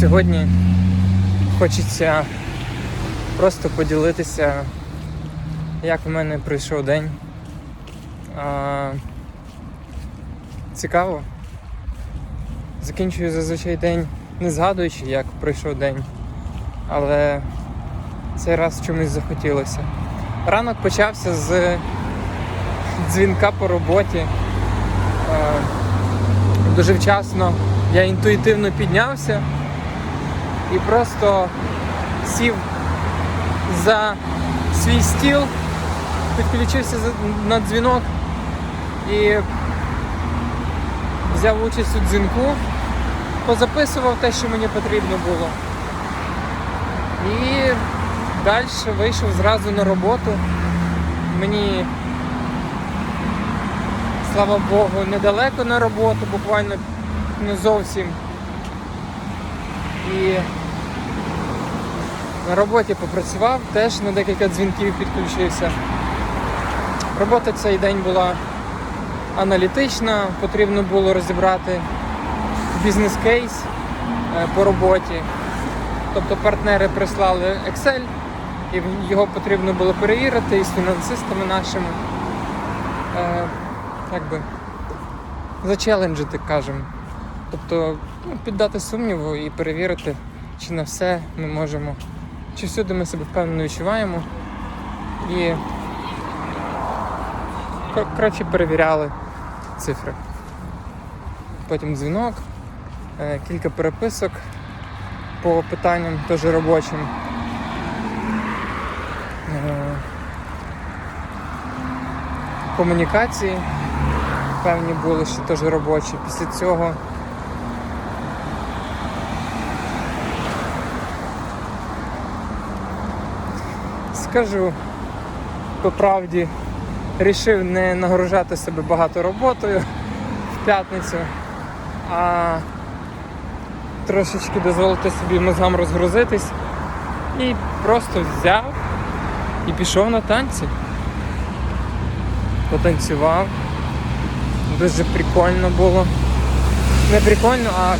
Сьогодні хочеться просто поділитися, як в мене пройшов день. А, цікаво. Закінчую зазвичай день не згадуючи, як пройшов день, але цей раз чомусь захотілося. Ранок почався з дзвінка по роботі. Дуже вчасно я інтуїтивно піднявся і просто сів за свій стіл, підключився на дзвінок і взяв участь у дзвінку, позаписував те, що мені потрібно було. І далі вийшов зразу на роботу. Мені, слава Богу, недалеко на роботу, буквально не зовсім. І на роботі попрацював, теж на декілька дзвінків підключився. Робота цей день була аналітична, потрібно було розібрати бізнес-кейс е, по роботі. Тобто партнери прислали Excel, і його потрібно було перевірити із фінансистами нашими. Е, як би, зачеленджити, кажемо. Тобто ну, піддати сумніву і перевірити, чи на все ми можемо, чи всюди ми себе впевнено відчуваємо. І коротше перевіряли цифри. Потім дзвінок, е, кілька переписок по питанням теж робочим. Е, Комунікації певні були ще теж робочі. Після цього скажу по правді, рішив не нагружати себе багато роботою в п'ятницю, а трошечки дозволити собі мозгам розгрузитись і просто взяв і пішов на танці. Потанцював. Дуже прикольно було. Не прикольно, а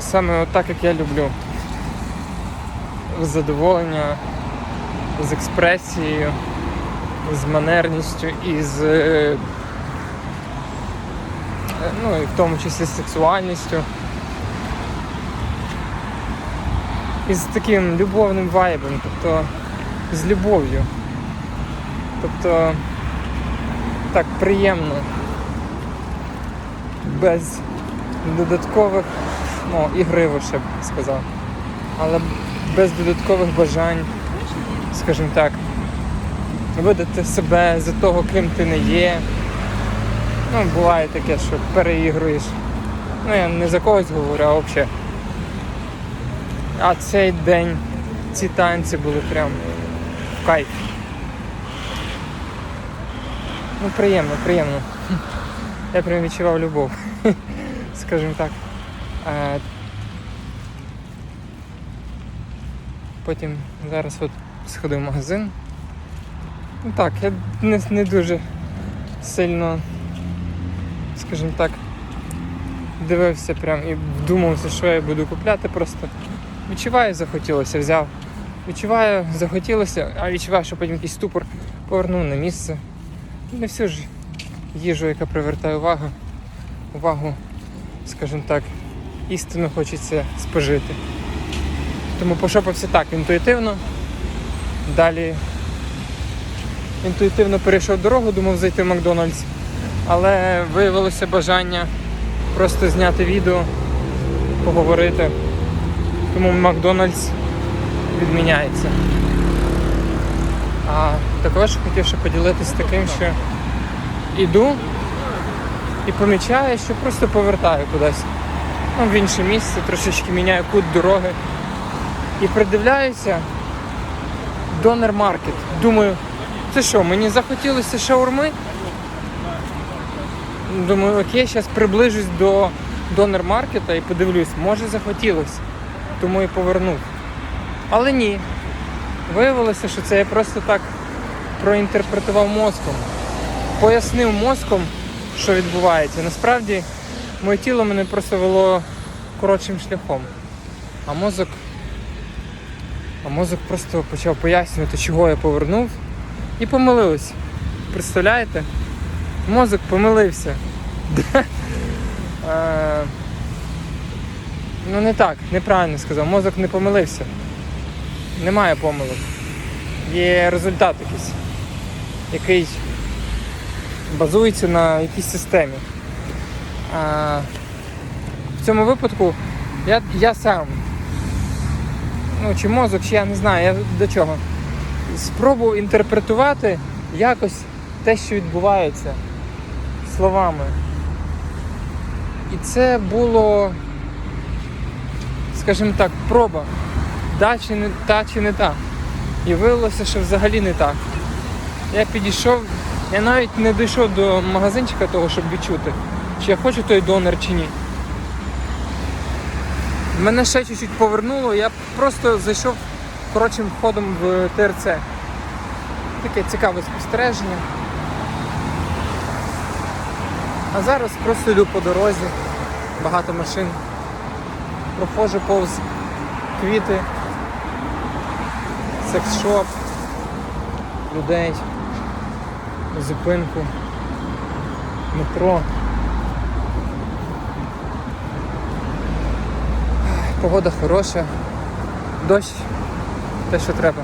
саме так, як я люблю. З Задоволення з експресією, з манерністю і з е, ну і в тому числі з сексуальністю. І з таким любовним вайбом, тобто з любов'ю. Тобто так приємно. Без додаткових, ну, ігриво ще б сказав. Але без додаткових бажань, скажімо так, видати себе за того, ким ти не є. Ну, буває таке, що переігруєш. Ну, я не за когось говорю, а взагалі. А цей день, ці танці були прям в кайф. Ну, приємно, приємно. Я прям відчував любов, скажімо так. Потім зараз от сходив в магазин. Ну так, я не, не дуже сильно, скажімо так, дивився прям і вдумався, що я буду купляти просто. Відчуваю, захотілося, взяв. Відчуваю, захотілося, а відчуваю, що потім якийсь ступор повернув на місце. Не всю ж їжу, яка привертає увагу, увагу, скажімо так, істину хочеться спожити. Тому пошопився так інтуїтивно. Далі інтуїтивно перейшов дорогу, думав зайти в Макдональдс, але виявилося бажання просто зняти відео, поговорити. Тому Макдональдс відміняється. А також хотів ще поділитися таким, що іду і помічаю, що просто повертаю кудись. Ну, в інше місце, трошечки міняю кут дороги. І придивляюся донор маркет. Думаю, це що, мені захотілося шаурми? Думаю, окей, зараз приближусь до донор маркета і подивлюсь, може захотілося. Тому і повернув. Але ні. Виявилося, що це я просто так проінтерпретував мозком. Пояснив мозком, що відбувається. Насправді, моє тіло мене просто вело коротшим шляхом. А мозок. А мозок просто почав пояснювати, чого я повернув, і помилився. Представляєте? Мозок помилився. Е, Ну не так, неправильно сказав. Мозок не помилився. Немає помилок. Є результат якийсь, який базується на якійсь системі. А, в цьому випадку я, я сам, ну чи мозок, чи я не знаю, я до чого. Спробував інтерпретувати якось те, що відбувається словами. І це було, скажімо так, проба. Да чи не та чи не та. І виявилося, що взагалі не так. Я підійшов, я навіть не дійшов до магазинчика того, щоб відчути, чи я хочу той донор чи ні. Мене ще чуть-чуть повернуло, я просто зайшов коротшим ходом в ТРЦ. Таке цікаве спостереження. А зараз просто йду по дорозі, багато машин. Проходжу повз квіти, секс-шоп, людей, зупинку, метро. Погода хороша, дощ, те, що треба.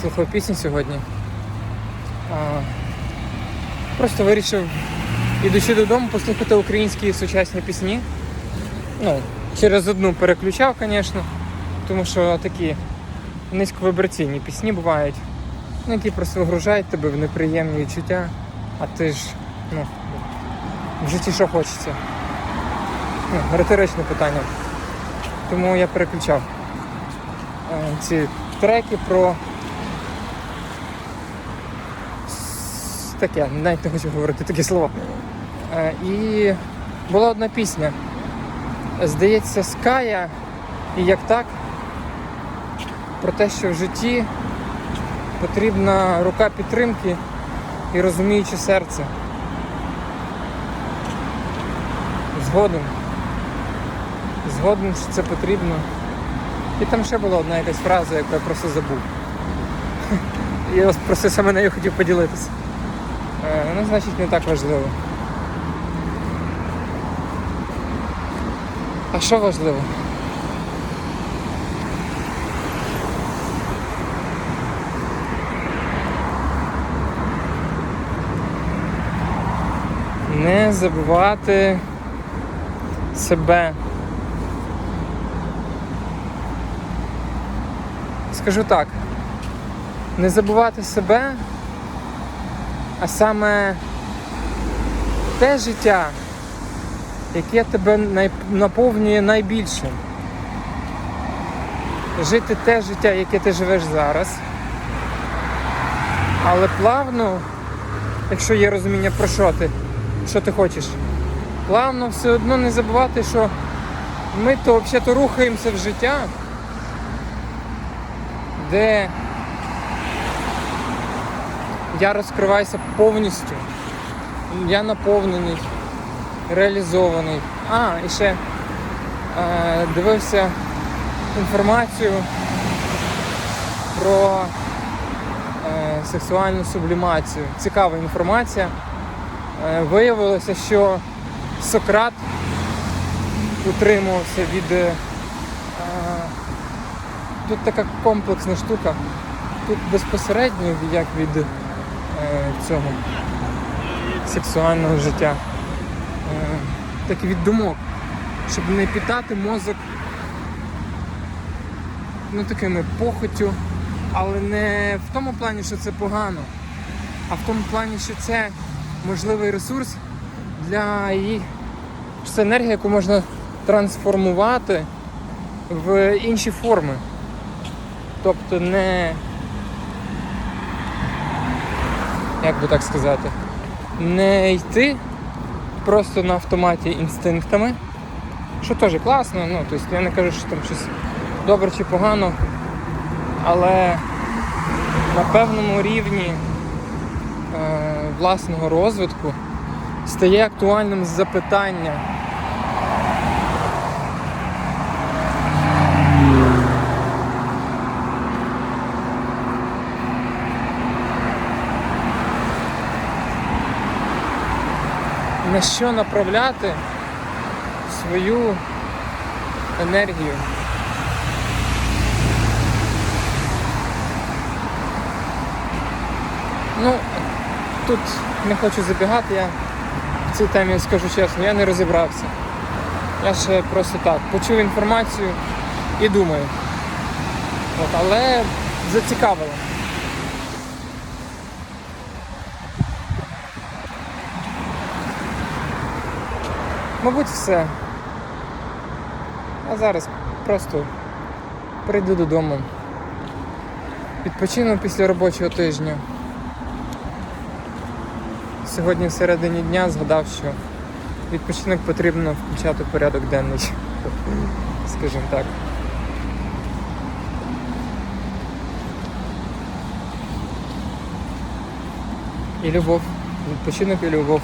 Слухав пісню сьогодні. А, просто вирішив, ідучи додому, послухати українські сучасні пісні. Ну, через одну переключав, звісно, тому що такі низьковибраційні пісні бувають, ну, які просто вигружають тебе в неприємні відчуття, а ти ж, ну, в житті що хочеться. Ну, риторичне питання. Тому я переключав е, ці треки про таке, навіть не хочу говорити такі слова. Е, І була одна пісня. Здається, Ская і як так про те, що в житті потрібна рука підтримки і розуміюче серце. Згоден. Згоден, що це потрібно. І там ще була одна якась фраза, яку я просто забув. Я просто саме нею хотів поділитися. Е, Ну, значить, не так важливо. А що важливо? Забувати себе. Скажу так, не забувати себе, а саме те життя, яке тебе наповнює найбільше. Жити те життя, яке ти живеш зараз. Але плавно, якщо є розуміння про що ти, що ти хочеш, плавно все одно не забувати, що ми то взагалі рухаємося в життя, де я розкриваюся повністю. Я наповнений, реалізований. А, і ще е, дивився інформацію про е, сексуальну сублімацію. Цікава інформація. Е, виявилося, що Сократ утримувався від. е, тут така комплексна штука. Тут безпосередньо як від е, цього сексуального життя. Так і від думок. Щоб не питати мозок ну, такими похотю, але не в тому плані, що це погано, а в тому плані, що це можливий ресурс для її. Це енергія, яку можна трансформувати в інші форми. Тобто не. Як би так сказати, не йти просто на автоматі інстинктами, що теж класно, ну, тобто я не кажу, що там щось добре чи погано, але на певному рівні е, власного розвитку стає актуальним запитання. На що направляти свою енергію? Ну, тут не хочу забігати, я в цій темі скажу чесно, я не розібрався. Я ще просто так почув інформацію і думаю. От, але зацікавило. Мабуть, все. А зараз просто прийду додому. Відпочину після робочого тижня. Сьогодні в середині дня згадав, що відпочинок потрібно включати порядок денний. Скажімо так. І любов. Відпочинок і любов.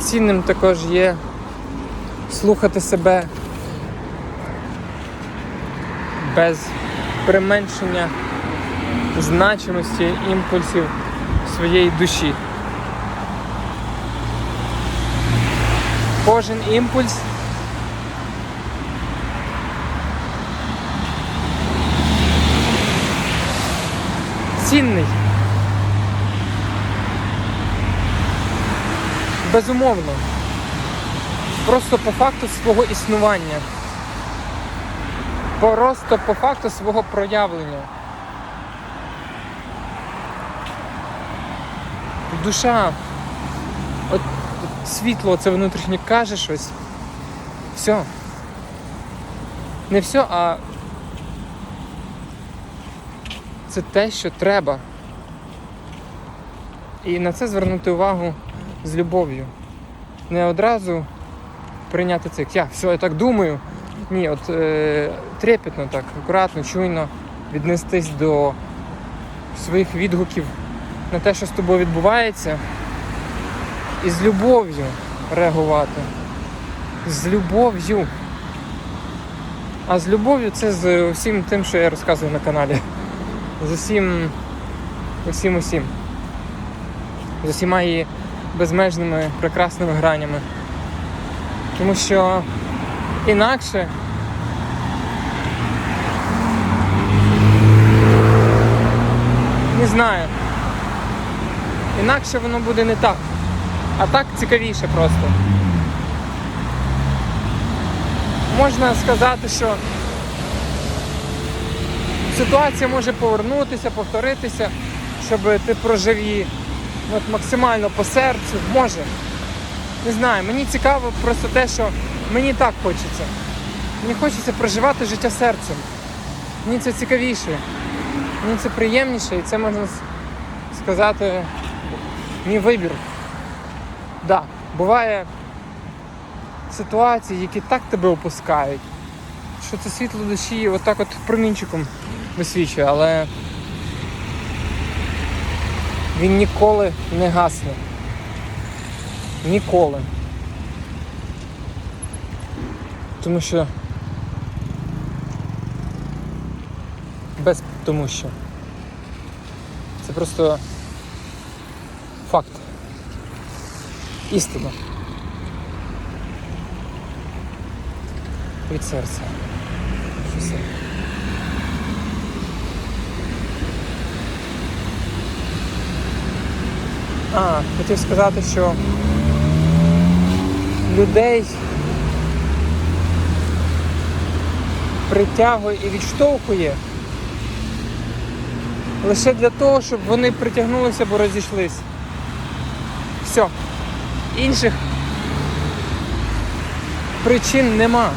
Цінним також є слухати себе без применшення значимості імпульсів своєї душі. Кожен імпульс цінний. Безумовно. Просто по факту свого існування. Просто по факту свого проявлення. Душа, от, світло це внутрішнє каже щось. Все. Не все, а це те, що треба. І на це звернути увагу з любов'ю. Не одразу прийняти це. Я все, я так думаю. Ні, от е, трепетно так, акуратно, чуйно віднестись до своїх відгуків на те, що з тобою відбувається, і з любов'ю реагувати. З любов'ю. А з любов'ю це з усім тим, що я розказую на каналі. З усім, усім, усім. З усіма її безмежними прекрасними гранями. Тому що інакше не знаю. Інакше воно буде не так. А так цікавіше просто. Можна сказати, що ситуація може повернутися, повторитися, щоб ти прожив її от, максимально по серцю. Може. Не знаю, мені цікаво просто те, що мені так хочеться. Мені хочеться проживати життя серцем. Мені це цікавіше, мені це приємніше і це можна сказати мій вибір. Да, буває ситуації, які так тебе опускають, що це світло душі отак от промінчиком висвічує, але він ніколи не гасне. Ніколи. Тому що. Без тому що. Це просто факт. Істина. Від серця. Це? А, хотів сказати, що людей притягує і відштовхує лише для того, щоб вони притягнулися або розійшлись. Все. Інших причин нема.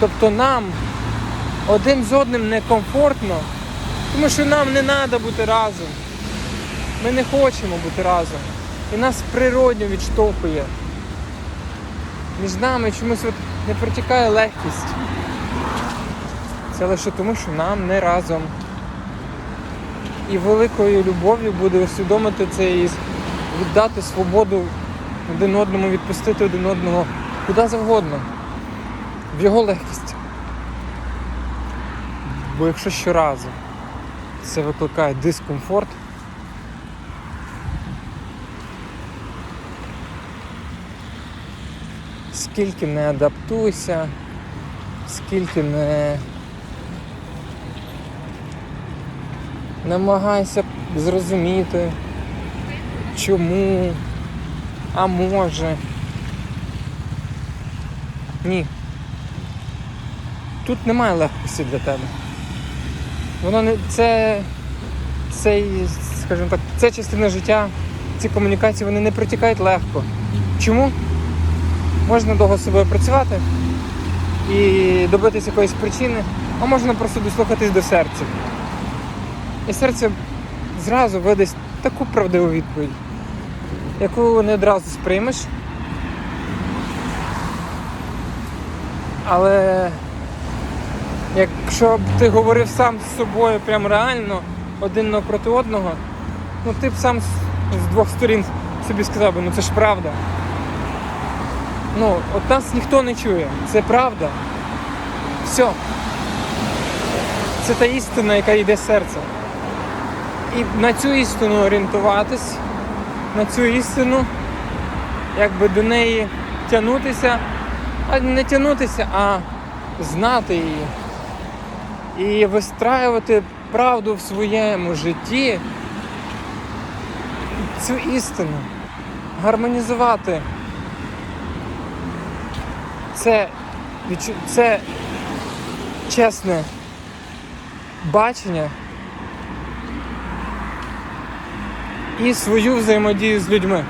Тобто нам один з одним некомфортно, тому що нам не треба бути разом. Ми не хочемо бути разом. І нас природньо відштовхує. Між нами чомусь от не протікає легкість. Це лише тому, що нам не разом. І великою любов'ю буде усвідомити це і віддати свободу один одному, відпустити один одного куди завгодно. В його легкість. Бо якщо щоразу це викликає дискомфорт, скільки не адаптуйся, скільки не намагайся зрозуміти, чому, а може. Ні. Тут немає легкості для тебе. Воно не це, цей, скажімо так, ця частина життя, ці комунікації вони не протікають легко. Чому? Можна довго собою працювати і добитися якоїсь причини, а можна просто дослухатись до серця. І серце зразу видасть таку правдиву відповідь, яку не одразу сприймеш. Але якщо б ти говорив сам з собою прям реально, один напроти одного, ну ти б сам з двох сторін собі сказав би, ну це ж правда. Ну, от нас ніхто не чує. Це правда. Все. Це та істина, яка йде з серця. І на цю істину орієнтуватись, на цю істину, якби до неї тягнутися, а не тягнутися, а знати її. І вистраювати правду в своєму житті, цю істину, гармонізувати. Це, це чесне бачення і свою взаємодію з людьми.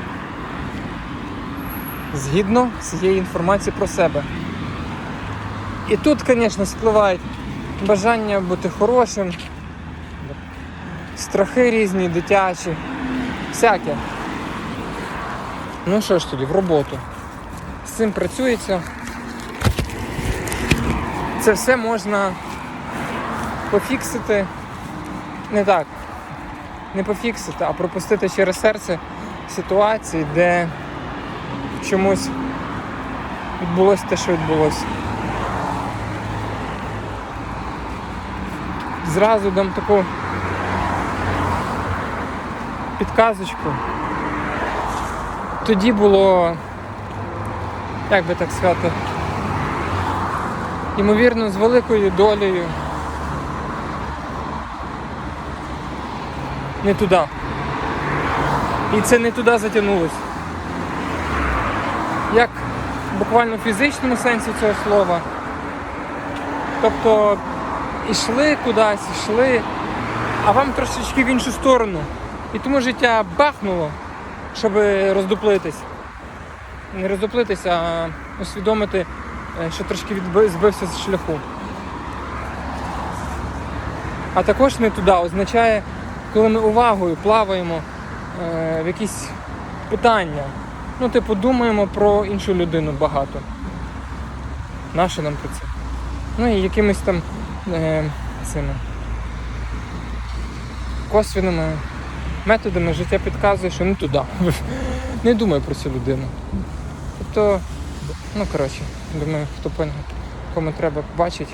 Згідно цієї інформації про себе. І тут, звісно, спливають бажання бути хорошим, страхи різні, дитячі, всяке. Ну що ж тоді, в роботу. З цим працюється. Це все можна пофіксити. Не так. Не пофіксити, а пропустити через серце ситуації, де чомусь відбулося те, що відбулося. Зразу дам таку підказочку. Тоді було, як би так сказати, ймовірно, з великою долею. Не туди. І це не туди затягнулося. Як буквально в фізичному сенсі цього слова. Тобто ішли кудись, ішли, а вам трошечки в іншу сторону. І тому життя бахнуло, щоб роздуплитись. Не роздуплитись, а усвідомити, що трошки збився з шляху. А також не туди означає, коли ми увагою плаваємо е, в якісь питання. Ну, типу, думаємо про іншу людину багато. Нащо нам про це? Ну і якимись там е, цими косвеними методами життя підказує, що не туди. Не думай про цю людину. Тобто, ну коротше, думаю, хто поняв, кому треба побачить,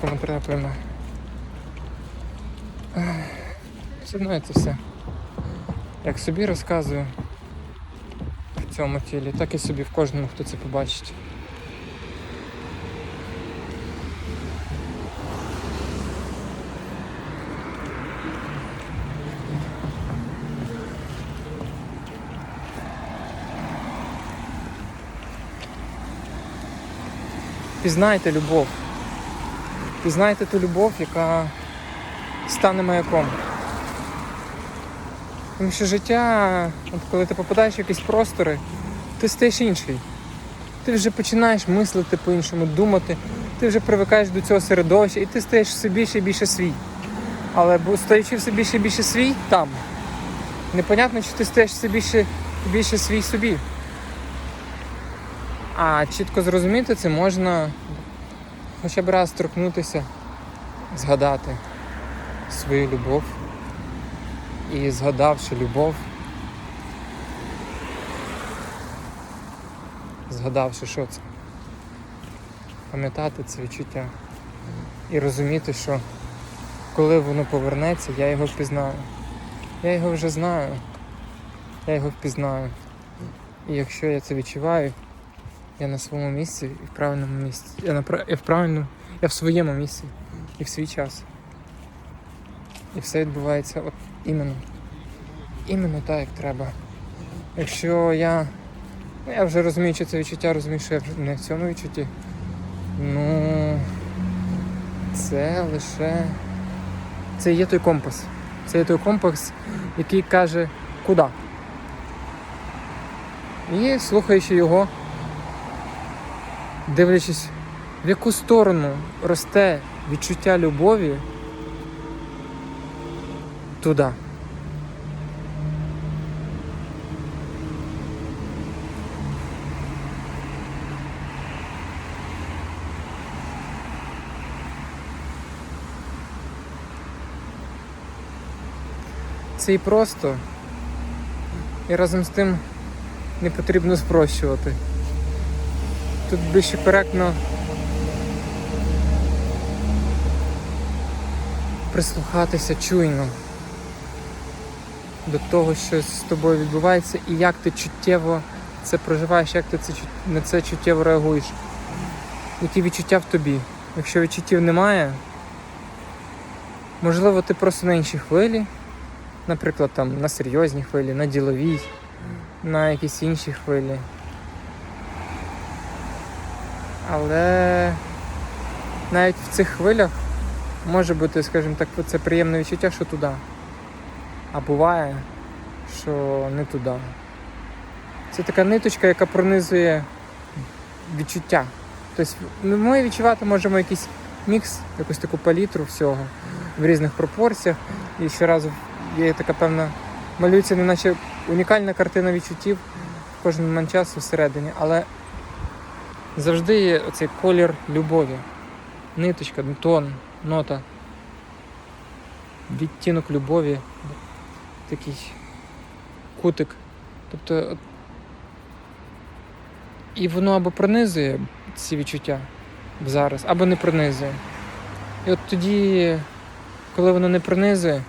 кому треба пойме. Все одно це все. Як собі розказую в цьому тілі, так і собі в кожному, хто це побачить. Пізнайте любов. Пізнайте ту любов, яка стане маяком. Тому що життя, от коли ти попадаєш в якісь простори, ти стаєш інший. Ти вже починаєш мислити по-іншому, думати, ти вже привикаєш до цього середовища і ти стаєш все більше і більше свій. Але стаючи все більше і більше свій там, непонятно, чи ти стаєш все більше, більше свій собі. А чітко зрозуміти це можна хоча б раз торкнутися, згадати свою любов. І згадавши любов, згадавши, що це, пам'ятати це відчуття і розуміти, що коли воно повернеться, я його впізнаю. Я його вже знаю, я його впізнаю. І якщо я це відчуваю, я на своєму місці і в правильному місці. Я, на, я в правильному, я в своєму місці і в свій час. І все відбувається от іменно. Іменно так, як треба. Якщо я. Ну, я вже розумію, що це відчуття, розумію, що я вже не в цьому відчутті. Ну це лише. Це є той компас. Це є той компас, який каже, куди. І слухаючи його, дивлячись, в яку сторону росте відчуття любові, туди. Це і просто. І разом з тим не потрібно спрощувати. Тут більше коректно прислухатися чуйно до того, що з тобою відбувається, і як ти чуттєво це проживаєш, як ти це, на це чуттєво реагуєш. Які відчуття в тобі. Якщо відчуттів немає, можливо, ти просто на іншій хвилі, наприклад, там на серйозній хвилі, на діловій, на якісь інші хвилі. Але навіть в цих хвилях може бути, скажімо так, це приємне відчуття, що туди. А буває, що не туди. Це така ниточка, яка пронизує відчуття. Тобто ми відчувати можемо якийсь мікс, якусь таку палітру всього в різних пропорціях. І щоразу є така певна, малюється неначе унікальна картина відчуттів в кожен момент часу всередині, але завжди є оцей колір любові. Ниточка, тон, нота. Відтінок любові, такий кутик. Тобто і воно або пронизує ці відчуття зараз, або не пронизує. І от тоді, коли воно не пронизує,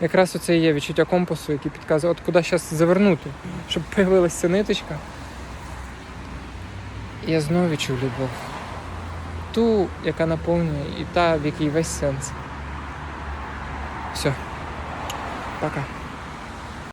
якраз оце і є відчуття компасу, який підказує, от куди зараз завернути, щоб появилася ця ниточка. Я знову відчув любов. Ту, яка наповнює, і та, в якій весь сенс. Все. Пока.